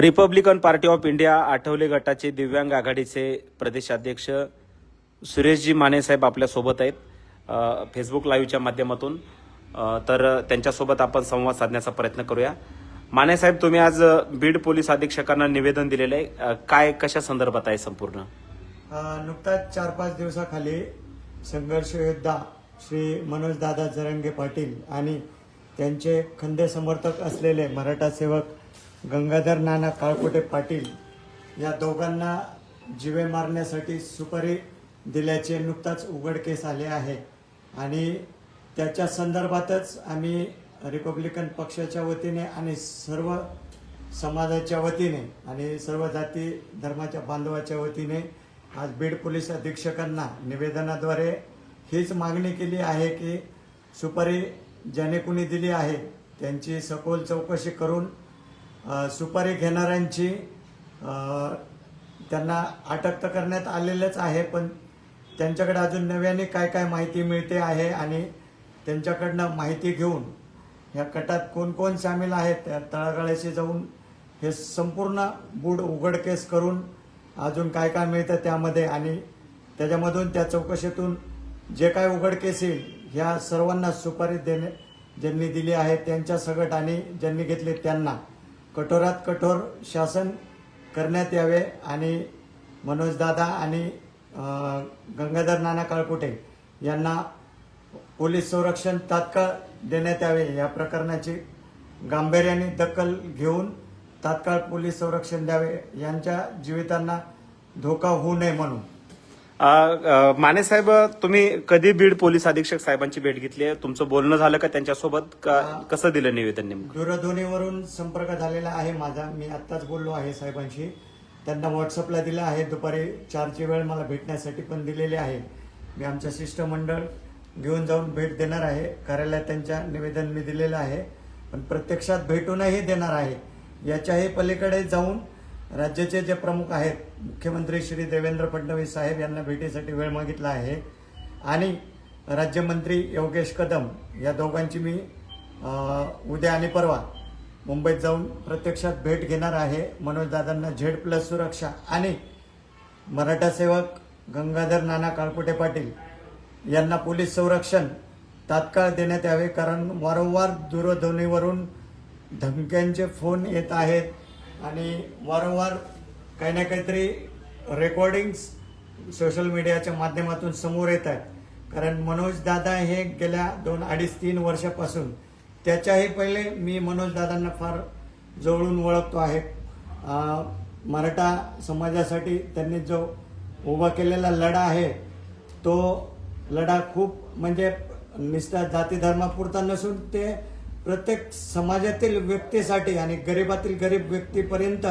Republican Party of India Athawale गटाचे दिव्यांग आघाडीचे प्रदेशाध्यक्ष सुरेशजी मानेसाहेब आपल्यासोबत आहेत फेसबुक लाईव्हच्या माध्यमातून. तर त्यांच्यासोबत आपण संवाद साधण्याचा प्रयत्न करूया. माने साहेब तुम्ही आज बीड पोलीस अधीक्षकांना निवेदन दिलेलं आहे. काय कशा संदर्भात आहे संपूर्ण? नुकताच चार पाच दिवसाखाली संघर्ष योद्धा श्री मनोज दादा जरंगे पाटील आणि त्यांचे खंदे समर्थक असलेले मराठा सेवक गंगाधर नाना काळकोटे पाटील या दोघांना जिवे मारण्यासाठी सुपारी दिल्याचे नुकताच उघडकेस आले आहे. आणि त्याच्या संदर्भातच आम्ही रिपब्लिकन पक्षाच्या वतीने आणि सर्व समाजाच्या वतीने आणि सर्व जाती धर्माच्या बांधवाच्या वतीने आज बीड पोलीस अधीक्षकांना निवेदनाद्वारे हीच मागणी केली आहे की सुपारी ज्याने कुणी दिली आहे त्यांची सखोल चौकशी करून सुपारी घेणाऱ्यांची त्यांना अटक तर करण्यात आलेलंच आहे पण त्यांच्याकडे अजून नव्याने काय काय माहिती मिळते आहे आणि त्यांच्याकडनं माहिती घेऊन या कटात कोण कोण सामील आहेत त्या तळागाळ्याशी जाऊन हे संपूर्ण बूड उघडकेस करून अजून काय काय मिळतं त्यामध्ये आणि त्याच्यामधून त्या चौकशीतून जे काय उघडकेस येईल ह्या सर्वांना सुपारी देणे ज्यांनी दिली आहे त्यांच्या सगट आणि ज्यांनी घेतले त्यांना. कठोरात कठोर शासन करण्यात यावे आणि मनोजदादा आणि गंगाधर नाना काळकुटे यांना पोलीस संरक्षण तात्काळ देण्यात यावे या प्रकरणाची गांभीर्याने दखल घेऊन तात्काळ पोलीस संरक्षण द्यावे. यांच्या जीवितांना धोका होऊ नये म्हणून. माने साहेब तुम्ही कधी बीड पोलीस अधीक्षक साहेबांची भेट घेतली आहे? तुमचं बोलणं झालं का त्यांच्यासोबत? का कसं दिलं निवेदन नेमकं? दूरध्वनीवरून संपर्क झालेला आहे माझा. मी आत्ताच बोललो आहे साहेबांशी. त्यांना व्हॉट्सअपला दिलं आहे. दुपारी चारची वेळ मला भेटण्यासाठी पण दिलेली आहे. मी आमचं शिष्टमंडळ घेऊन जाऊन भेट देणार आहे. कार्यालयात त्यांच्या निवेदन मी दिलेलं आहे. पण प्रत्यक्षात भेटूनही देणार आहे. याच्याही पलीकडे जाऊन राज्याचे जे प्रमुख आहेत मुख्यमंत्री श्री देवेंद्र फडणवीस साहेब यांना भेटीसाठी वेळ मागितला आहे. आणि राज्यमंत्री योगेश कदम या दोघांची मी उद्या आणि परवा मुंबईत जाऊन प्रत्यक्षात भेट घेणार आहे. मनोजदादांना झेड प्लस सुरक्षा आणि मराठा सेवक गंगाधर नाना काळकुटे पाटील यांना पोलीस संरक्षण तात्काळ देण्यात यावे कारण वारंवार दूरध्वनीवरून धमक्यांचे फोन येत आहेत. आणि वारंवार काही ना काहीतरी रेकॉर्डिंग्स सोशल मीडियाच्या माध्यमातून समोर येत आहेत. कारण मनोज दादा हे गेल्या दोन अडीच तीन वर्षापासून त्याच्याही पहिले मी मनोज दादांना फार जवळून ओळखतो आहे. मराठा समाजासाठी त्यांनी जो उभा केलेला लढा आहे तो लढा खूप म्हणजे निष्ठा जाती धर्मापुरता नसून ते प्रत्येक समाजातील व्यक्तीसाठी आणि गरिबातील गरीब व्यक्तीपर्यंत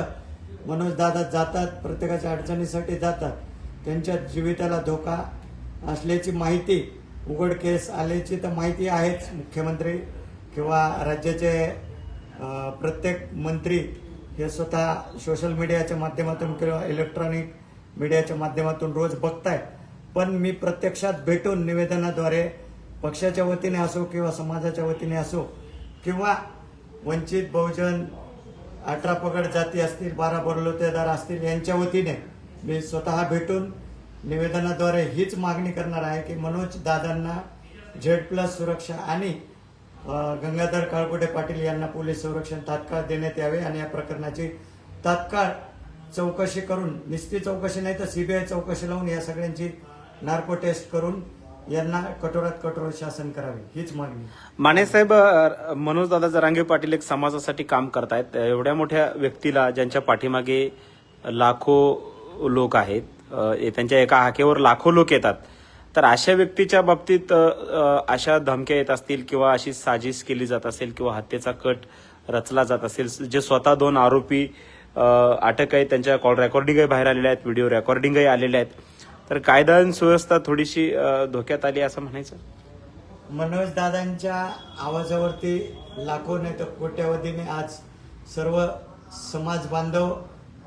मनोज दादा जातात प्रत्येकाच्या अडचणीसाठी जातात. त्यांच्या जीविताला धोका असल्याची माहिती उघड केस आल्याची तर माहिती आहेच मुख्यमंत्री किंवा राज्याचे प्रत्येक मंत्री हे स्वतः सोशल मीडियाच्या माध्यमातून किंवा इलेक्ट्रॉनिक मीडियाच्या माध्यमातून रोज बघताय. पण मी प्रत्यक्षात भेटून निवेदनाद्वारे पक्षाच्या वतीने असो किंवा समाजाच्या वतीने असो किंवा वंचित बहुजन अठरा पगड जाती असतील बारा बरलोतेदार असतील यांच्या वतीने मी स्वतः भेटून निवेदनाद्वारे हीच मागणी करणार आहे की मनोज दादांना झेड प्लस सुरक्षा आणि गंगाधर काळकोटे पाटील यांना पोलीस संरक्षण तात्काळ देण्यात यावे आणि या प्रकरणाची तात्काळ चौकशी करून निस्ती चौकशी नाही तर सीबीआय चौकशी लावून या सगळ्यांची नार्को टेस्ट करून यांना कठोरात कठोर शासन करावे हीच मागणी. मानेसाहेब मनोज दादा जरांगे पाटील एक समाजासाठी काम करतायत. एवढ्या मोठ्या व्यक्तीला ज्यांच्या पाठीमागे लाखो लोक आहेत त्यांच्या एका हाकेवर लाखो लोक येतात. तर अशा व्यक्तीच्या बाबतीत अशा धमक्या येत असतील किंवा अशी साजिश केली जात असेल किंवा हत्येचा कट रचला जात असेल जे स्वतः दोन आरोपी अटक आहे त्यांच्या कॉल रेकॉर्डिंगही बाहेर आलेल्या आहेत व्हिडिओ रेकॉर्डिंगही आलेल्या आहेत. तर कायदा आणि सुव्यवस्था थोडीशी धोक्यात आली असं म्हणायचं? मनोज दादांच्या आवाजावरती लाखो नाही तर कोट्यावधीने आज सर्व समाज बांधव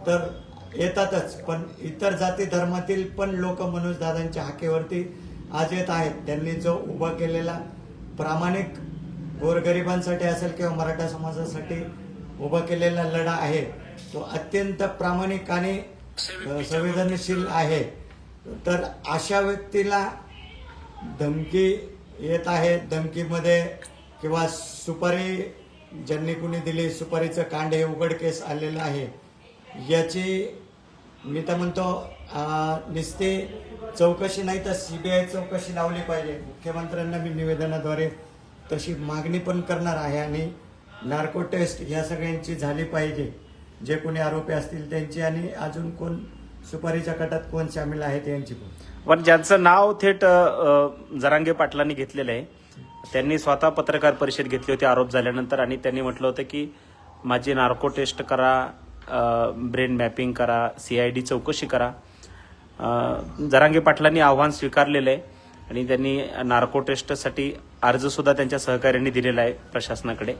तर येतातच पण इतर जाती धर्मातील पण लोक मनोज दादांच्या हाकेवरती आज येत आहेत. त्यांनी जो उभा केलेला प्रामाणिक गोरगरिबांसाठी असेल किंवा मराठा समाजासाठी उभा केलेला लढा आहे तो अत्यंत प्रामाणिक आणि संवेदनशील आहे. तर अशा व्यक्तीला धमकी येत आहे. धमकीमध्ये किंवा सुपारी ज्यांनी कुणी दिली सुपारीचं कांड हे उघडकेस आलेलं आहे. याची मी तर म्हणतो निस्ते नुसती चौकशी नाही तर सी बी आय चौकशी लावली पाहिजे. मुख्यमंत्र्यांना मी निवेदनाद्वारे तशी मागणी पण करणार आहे आणि नार्को टेस्ट ह्या सगळ्यांची झाली पाहिजे. जे कोणी आरोपी असतील त्यांची आणि अजून कोण सुपारीच्या कटात कोण सामील आहेत यांची पण. पण ज्यांचं नाव थेट अ, जरांगे पाटलांनी घेतलेलं आहे त्यांनी स्वतः पत्रकार परिषद घेतली होती आरोप झाल्यानंतर आणि त्यांनी म्हटलं होतं की माझी नार्को टेस्ट करा ब्रेन मॅपिंग करा सीआयडी चौकशी करा. अ, जरांगे पाटलांनी आव्हान स्वीकारलेलं आहे आणि त्यांनी नार्को टेस्टसाठी अर्जसुद्धा त्यांच्या सहकार्यांनी दिलेला आहे प्रशासनाकडे.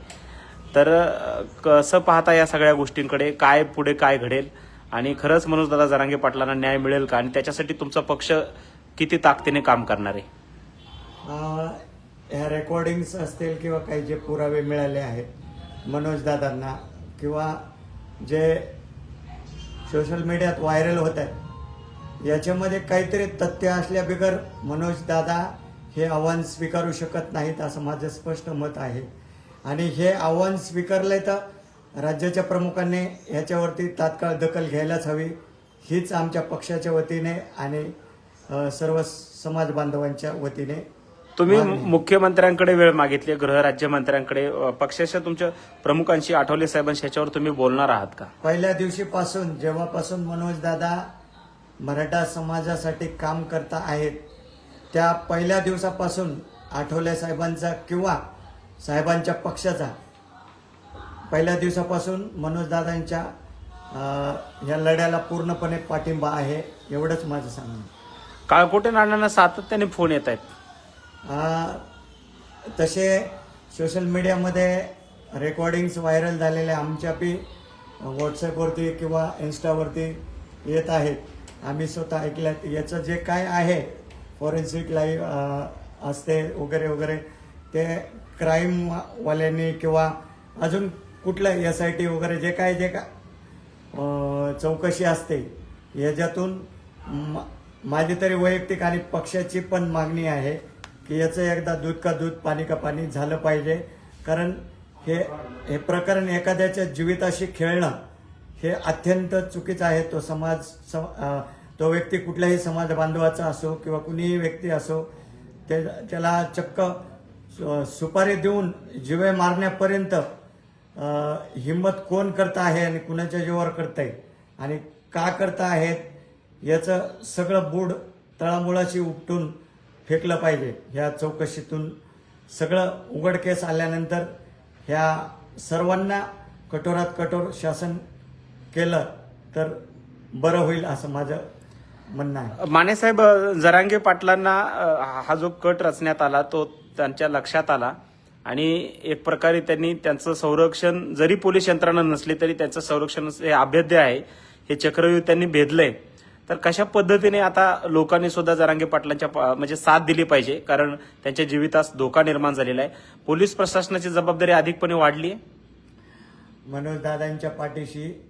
तर अ, कसं पाहता या सगळ्या गोष्टींकडे? काय पुढे काय घडेल? आणि खरंच मनोज दादा जरांगे पाटलांना न्याय मिळेल का? आणि त्याच्यासाठी तुमचा पक्ष किती ताकदीने काम करणार आहे? ह्या रेकॉर्डिंग्स असतील किंवा काही जे पुरावे मिळाले आहेत मनोज दादांना किंवा जे सोशल मीडियात व्हायरल होत आहेत याच्यामध्ये काहीतरी तथ्य असल्याबिगर मनोज दादा हे आव्हान स्वीकारू शकत नाहीत असं माझं स्पष्ट मत आहे. आणि हे आव्हान स्वीकारलंय तर राज्याच्या प्रमुखांनी ह्याच्यावरती तात्काळ दखल घ्यायलाच हवी हीच आमच्या पक्षाच्या वतीने आणि सर्व समाज बांधवांच्या वतीने तुम्ही. मुख्यमंत्र्यांकडे वेळ मागितली गृह राज्यमंत्र्यांकडे पक्षाच्या तुमच्या प्रमुखांशी आठवले साहेबांशी याच्यावर तुम्ही बोलणार आहात का पहिल्या दिवशीपासून जेव्हापासून मनोज दादा मराठा समाजासाठी काम करता आहेत त्या पहिल्या दिवसापासून आठवले साहेबांचा किंवा साहेबांच्या पक्षाचा पहिल्या दिवसापासून मनोज दादांच्या या लढ्याला पूर्णपणे पाठिंबा आहे एवढंच माझं सांगणं. काळकोटे नानांना सातत्याने फोन येत आहेत? तसे सोशल मीडियामध्ये रेकॉर्डिंग्स व्हायरल झालेले आमच्या बी व्हॉट्सअपवरती किंवा इन्स्टावरती येत आहेत. आम्ही स्वतः ऐकल्यात. याचं जे काय आहे फॉरेन्सिक लाईव्ह असते वगैरे वगैरे ते क्राईमवाल्यांनी किंवा अजून कुठलं एस आय टी वगैरे जे काय जे का चौकशी असते याच्यातून मा माझी तरी वैयक्तिक आणि पक्षाची पण मागणी आहे की याचं एकदा दूध का दूध पाणी का पाणी झालं पाहिजे. कारण हे हे प्रकरण एखाद्याच्या जीविताशी खेळणं हे अत्यंत चुकीचं आहे. तो समाज सम- तो व्यक्ती कुठल्याही समाज बांधवाचा असो किंवा कुणीही व्यक्ती असो ते त्याला चक्क सु- सुपारी देऊन जिवे मारण्यापर्यंत हिंमत कोण करत आहे आणि कुणाच्या जीवावर आहे आणि का करता आहेत? याचं सगळं बूड तळामुळाशी उपटून फेकलं पाहिजे. ह्या चौकशीतून सगळं उघडकेस आल्यानंतर ह्या सर्वांना कठोरात कठोर शासन केलं तर बरं होईल असं माझं म्हणणं आहे. मानेसाहेब जरांगे पाटलांना हा जो कट रचण्यात आला तो त्यांच्या लक्षात आला. आणि एक प्रकारे त्यांनी त्यांचं संरक्षण जरी पोलीस यंत्रणा नसली तरी त्यांचं संरक्षण हे अभेद्य आहे. हे चक्रव्यूह त्यांनी भेदलंय. तर कशा पद्धतीने आता लोकांनी सुद्धा जरांगे पाटलांच्या पा- म्हणजे साथ दिली पाहिजे? कारण त्यांच्या जीवितास धोका निर्माण झालेला आहे. पोलीस प्रशासनाची जबाबदारी अधिकपणे वाढली मनोज दादांच्या पाठीशी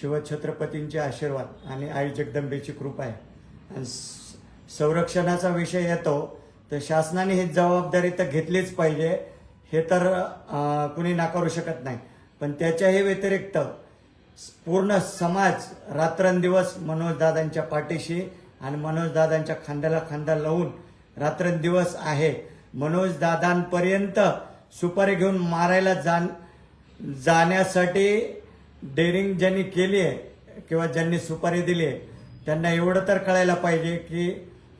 शिवछत्रपतींचे आशीर्वाद आणि आई जगदंबेची कृपा आहे. आणि संरक्षणाचा विषय येतो तर शासनाने ही जबाबदारी तर घेतलीच पाहिजे. हे तर कुणी नाकारू शकत नाही. पण त्याच्याही व्यतिरिक्त पूर्ण समाज रात्रंदिवस मनोजदादांच्या पाठीशी आणि मनोजदादांच्या खांद्याला खांदा लावून रात्रंदिवस आहे. मनोजदादांपर्यंत सुपारी घेऊन मारायला जाण जाण्यासाठी डेअरिंग ज्यांनी केली आहे किंवा ज्यांनी सुपारी दिली आहे त्यांना एवढं तर कळायला पाहिजे की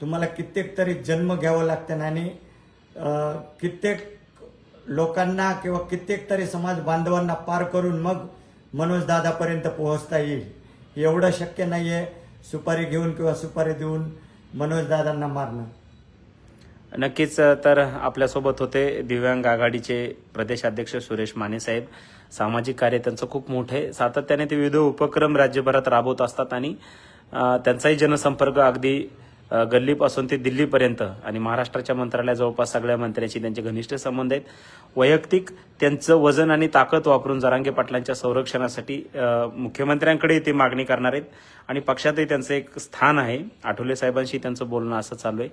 तुम्हाला कित्येक तरी जन्म घ्यावं लागतं आणि कित्येक लोकांना किंवा कित्येक तरी समाज बांधवांना पार करून मग मनोजदादापर्यंत पोहोचता येईल. एवढं शक्य नाही आहे सुपारी घेऊन किंवा सुपारी देऊन मनोजदादांना मारणं. नक्कीच तर आपल्यासोबत होते दिव्यांग आघाडीचे प्रदेशाध्यक्ष सुरेश माने साहेब. सामाजिक कार्य त्यांचं खूप मोठं आहे. सातत्याने ते विविध उपक्रम राज्यभरात राबवत असतात आणि त्यांचाही जनसंपर्क अगदी गल्लीपासून ते दिल्लीपर्यंत आणि महाराष्ट्राच्या मंत्रालया जवळपास सगळ्या मंत्र्यांशी त्यांचे घनिष्ठ संबंध आहेत. वैयक्तिक त्यांचं वजन आणि ताकद वापरून जरांगे पाटलांच्या संरक्षणासाठी मुख्यमंत्र्यांकडे ते मागणी करणार आहेत. आणि पक्षातही त्यांचं एक स्थान आहे. आठवले साहेबांशी त्यांचं बोलणं असं चालू आहे.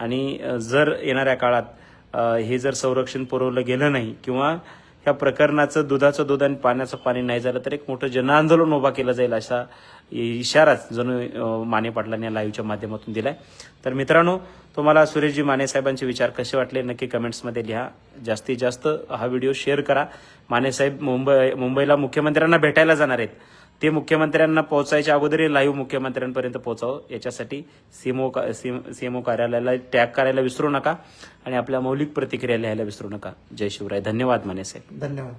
आणि जर येणाऱ्या काळात हे जर संरक्षण पुरवलं गेलं नाही किंवा ह्या प्रकरणाचं दुधाचं दूध आणि पाण्याचं पाणी नाही झालं तर एक मोठं जनआंदोलन उभा केलं जाईल अशा इशाराच जणू माने पाटलांनी या लाईव्हच्या माध्यमातून दिलाय. तर मित्रांनो तुम्हाला सुरेशजी माने साहेबांचे विचार कसे वाटले? नक्की कमेंट्समध्ये लिहा. जास्तीत जास्त हा व्हिडिओ शेअर करा. मानेसाहेब मुंबई मुंबईला मुख्यमंत्र्यांना भेटायला जाणार आहेत. ते मुख्यमंत्र्यांना पोहोचायच्या अगोदर लाईव्ह मुख्यमंत्र्यांपर्यंत पोहोचावं. याच्यासाठी सीएमओ सीएमओ कार्यालयाला टॅग करायला विसरू नका आणि आपल्या मौलिक प्रतिक्रिया लिहायला विसरू नका. जय शिवराय. धन्यवाद माने साहेब. धन्यवाद.